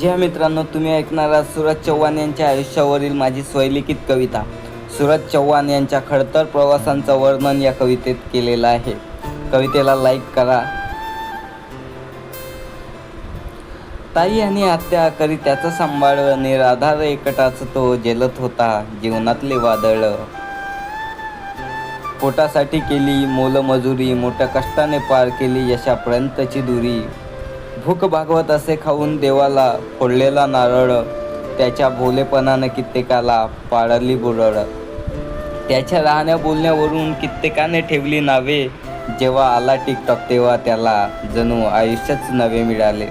ज्या मित्रांनो तुम्ही ऐकणार आहात चव्हाण यांच्या आयुष्यावरील माझी स्वयलिखित कविता. सूरज चव्हाण यांच्या खडतर प्रवासांचं वर्णन या कवितेत केलेलं आहे. कवितेला लाईक करा. ताई आणि आत्या करी त्याचं सांभाळ निराधार एकटाच तो झेलत होता जीवनातले वादळ. पोटासाठी केली मोलमजुरी मोठ्या कष्टाने पार केली यशापर्यंतची दुरी. भूक भागवत असे खाऊन देवाला फोडलेला नारळ त्याच्या भोलेपणानं कित्येकाला पाळली बुरळ. त्याच्या राहण्या बोलण्यावरून कित्येकाने ठेवली नावे. जेव्हा आला टिकटॉक तेव्हा त्याला जणू आयुष्यच नवे मिळाले.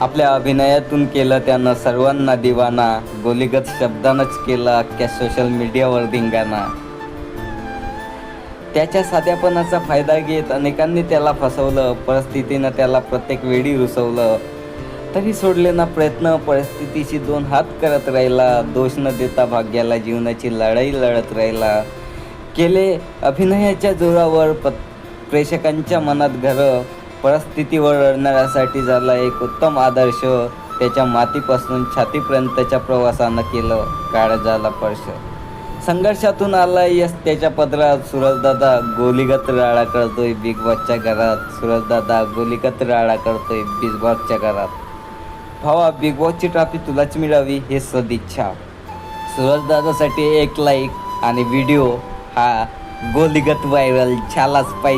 आपल्या अभिनयातून केलं त्यानं सर्वांना दिवाना गोलीगत शब्दानंच केलं अख्ख्या सोशल मीडियावर धिंगाणा. त्याच्या साध्यापणाचा फायदा घेत अनेकांनी त्याला फसवलं परिस्थितीनं त्याला प्रत्येक वेळी रुसवलं. तरी सोडले ना प्रयत्न परिस्थितीशी दोन हात करत राहिला दोष न देता भाग्याला जीवनाची लढाई लढत राहिला. केले अभिनयाच्या जोरावर प प्रेक्षकांच्या मनात घर परिस्थितीवर लढणाऱ्यासाठी झाला एक उत्तम आदर्श त्याच्या मातीपासून छातीपर्यंतच्या प्रवासानं केलं काळ झाला स्पर्श. संघर्षातून आला यस त्याच्या पदरात सूरजदादा गोलीगत राळा करतोय बिग बॉसच्या घरात. सूरजदादा गोलीगत राळा करतोय बिग बॉसच्या घरात. भावा बिग बॉसची ट्रॉफी तुलाच मिळावी हे सदिच्छा. सूरजदादासाठी एक लाईक आणि व्हिडिओ हा गोलीगत व्हायरल झालाच पाहिजे.